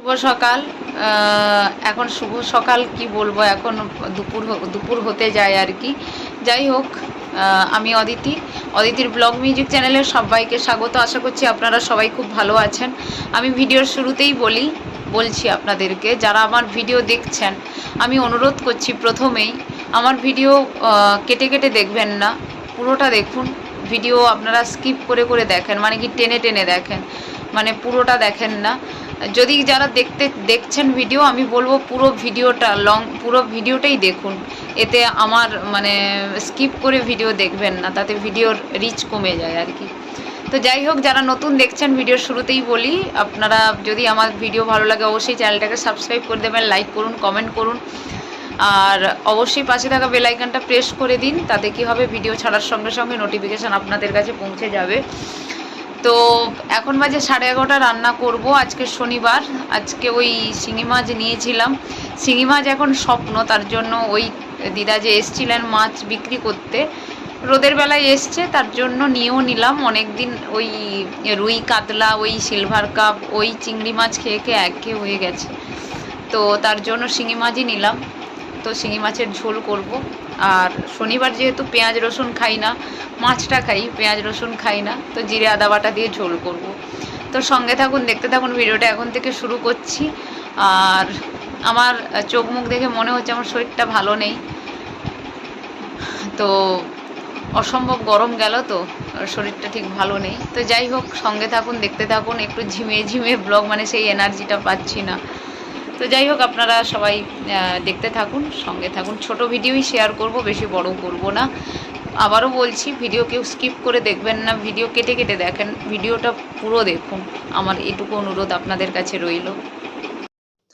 শুভ সকাল। এখন শুভ সকাল, কি বলব, এখন দুপুর দুপুর হতে যায় আর কি। যাই হোক আমি অদিতি। অদিতির ব্লগ মিউজিক চ্যানেলে সবাইকে স্বাগত। আশা করছি আপনারা সবাই খুব ভালো আছেন। আমি ভিডিওর শুরুতেই বলি, বলছি আপনাদেরকে, যারা আমার ভিডিও দেখছেন, আমি অনুরোধ করছি প্রথমেই, আমার ভিডিও কেটে কেটে দেখবেন না। পুরোটা দেখুন। ভিডিও আপনারা স্কিপ করে করে দেখেন। মানে কি টেনে টেনে দেখেন। মানে পুরোটা দেখেন না। যদি যারা দেখতে, দেখছেন ভিডিও আমি বলব পুরো ভিডিওটা লং পুরো ভিডিওটাই দেখুন। এতে আমার মানে স্কিপ করে ভিডিও দেখবেন না, তাতে ভিডিওর রিচ কমে যায় আর কি। তো যাই হোক, যারা নতুন দেখছেন ভিডিওর শুরুতেই বলি, আপনারা যদি আমার ভিডিও ভালো লাগে, অবশ্যই চ্যানেলটাকে সাবস্ক্রাইব করে দেবেন লাইক করুন কমেন্ট করুন। আর অবশ্যই পাশে থাকা বেল আইকনটা প্রেস করে দিন, তাতে কি হবে ভিডিও ছাড়ার সঙ্গে সঙ্গে নোটিফিকেশান আপনাদের কাছে পৌঁছে যাবে। তো এখন বাজে সাড়ে এগারোটা, রান্না করব আজকে শনিবার। আজকে ওই শিঙি মাছ নিয়েছিলাম। শিঙি মাছ এখন স্বপ্ন, তার জন্য ওই দিদা যে এসছিলেন মাছ বিক্রি করতে, রোদের বেলায় এসছে, তার জন্য নিয়েও নিলাম। অনেক দিন ওই রুই কাতলা, ওই সিলভার কাপ, ওই চিংড়ি মাছ খেয়ে খেয়ে একে হয়ে গেছে। তো তার জন্য শিঙি মাছই নিলাম। তো শিঙি মাছের ঝোল করব। আর শনিবার যেহেতু পেঁয়াজ রসুন খাই না, মাছটা খাই, পেঁয়াজ রসুন খাই না, তো জিরে আদা বাটা দিয়ে ঝোল করব। তো সঙ্গে থাকুন, দেখতে থাকুন, ভিডিওটা এখন থেকে শুরু করছি। আর আমার চোখ মুখ দেখে মনে হচ্ছে আমার শরীরটা ভালো নেই। তো অসম্ভব গরম গেল তো শরীরটা ঠিক ভালো নেই। তো যাই হোক, সঙ্গে থাকুন, দেখতে থাকুন, একটু ঝিমিয়ে ঝিমিয়ে ব্লগ মানে সেই এনার্জিটা পাচ্ছি না। তো যাই হোক, আপনারা সবাই দেখতে থাকুন, সঙ্গে থাকুন। ছোট ভিডিওই শেয়ার করব, বেশি বড় করব না। আবারও বলছি ভিডিও কেউ স্কিপ করে দেখবেন না। ভিডিও কেটে কেটে দেখেন। ভিডিওটা পুরো দেখুন। আমার এটুকু অনুরোধ আপনাদের কাছে রইল।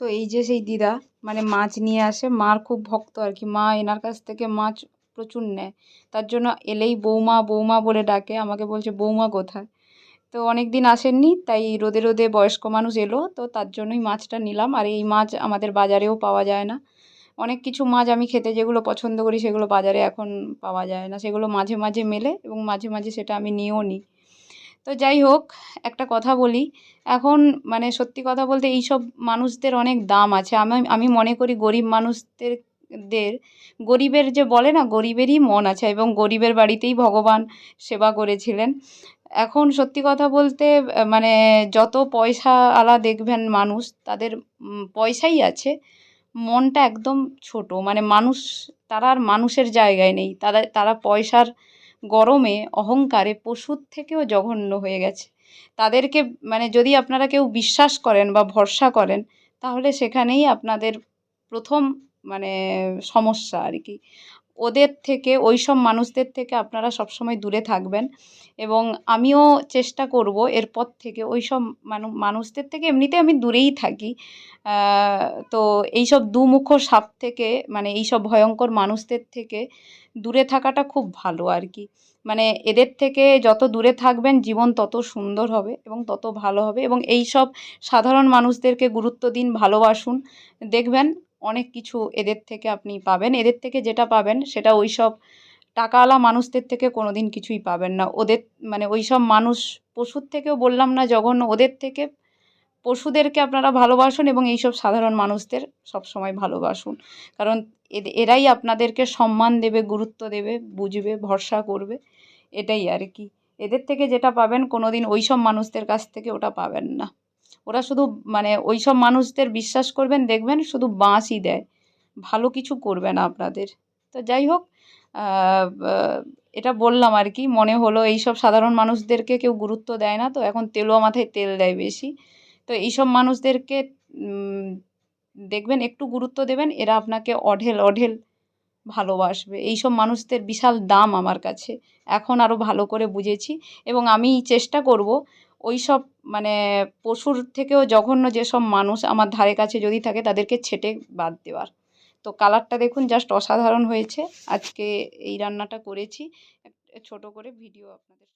তো এই যে সেই দিদা মানে মাছ নিয়ে আসে, মার খুব ভক্ত আর কি। মা এনার কাছ থেকে মাছ প্রচুর নেয়। তার জন্য এলেই বৌমা বৌমা বলে ডাকে। আমাকে বলছে, বৌমা কোথায়? তো অনেক দিন আসেননি, তাই রোদে রোদে বয়স্ক মানুষ এলো, তো তার জন্যই মাছটা নিলাম। আর এই মাছ আমাদের বাজারেও পাওয়া যায় না। অনেক কিছু মাছ আমি খেতে যেগুলো পছন্দ করি সেগুলো বাজারে এখন পাওয়া যায় না। সেগুলো মাঝে মাঝে মেলে এবং মাঝে মাঝে সেটা আমি নিয়েও নিই। তো যাই হোক, একটা কথা বলি। এখন মানে সত্যি কথা বলতে এইসব মানুষদের অনেক দাম আছে। আমি আমি মনে করি গরিব মানুষদের দের, গরিবের যে বলে না, গরিবেরই মন আছে এবং গরিবের বাড়িতেই ভগবান সেবা করেছিলেন। এখন সত্যি কথা বলতে মানে যত পয়সা আলা দেখবেন মানুষ, তাদের পয়সাই আছে। মনটা একদম ছোট মানে মানুষ, তারা আর মানুষের জায়গায় নেই। তারা তারা পয়সার গরমে, অহংকারে পশুর থেকেও জঘন্য হয়ে গেছে। তাদেরকে মানে যদি আপনারা কেউ বিশ্বাস করেন বা ভরসা করেন, তাহলে সেখানেই আপনাদের প্রথম মানে সমস্যা আর কি। ওদের থেকে ওই সব মানুষদের থেকে আপনারা সবসময় দূরে থাকবেন এবং আমিও চেষ্টা করব এরপর থেকে ওই সব মানুষদের থেকে এমনিতে আমি দূরেই থাকি। তো এইসব দুমুখো সাপ থেকে মানে এইসব ভয়ঙ্কর মানুষদের থেকে দূরে থাকাটা খুব ভালো আর কি। মানে এদের থেকে যত দূরে থাকবেন, জীবন তত সুন্দর হবে এবং তত ভালো হবে এবং এই সব সাধারণ মানুষদেরকে গুরুত্ব দিন, ভালোবাসুন, দেখবেন অনেক কিছু এদের থেকে আপনি পাবেন। এদের থেকে যেটা পাবেন সেটা ওই সব টাকাওয়ালা মানুষদের থেকে কোনো দিন কিছুই পাবেন না। ওদের মানে ওই সব মানুষ পশুর থেকেও বললাম না, জঘন্য। ওদের থেকে পশুদেরকে আপনারা ভালোবাসুন এবং এইসব সাধারণ মানুষদের সবসময় ভালোবাসুন। কারণ এরাই আপনাদেরকে সম্মান দেবে, গুরুত্ব দেবে, বুঝবে, ভরসা করবে। এটাই আর কি। এদের থেকে যেটা পাবেন কোনো দিন ওই সব মানুষদের কাছ থেকে ওটা পাবেন না। ওরা শুধু মানে ওই সব মানুষদের বিশ্বাস করবেন, দেখবেন শুধু বাঁশই দেয়। ভালো কিছু করবে না আপনাদের। তো যাই হোক এটা বললাম আর কি, মনে হলো এইসব সাধারণ মানুষদেরকে কেউ গুরুত্ব দেয় না, তো এখন তেলও মাথায় তেল দেয় বেশি। তো এইসব মানুষদেরকে দেখবেন একটু গুরুত্ব দেবেন, এরা আপনাকে অঢেল অঢেল ভালোবাসবে। এইসব মানুষদের বিশাল দাম আমার কাছে। এখন আরও ভালো করে বুঝেছি। এবং আমি চেষ্টা করব ওই সব মানে পশুর থেকেও জঘন্য যেসব মানুষ আমার ধারে কাছে যদি থাকে তাদেরকে ছেটে বাদ দেওয়ার। তো কালারটা দেখুন জাস্ট অসাধারণ হয়েছে। আজকে এই রান্নাটা করেছি। ছোট করে ভিডিও আপনাদের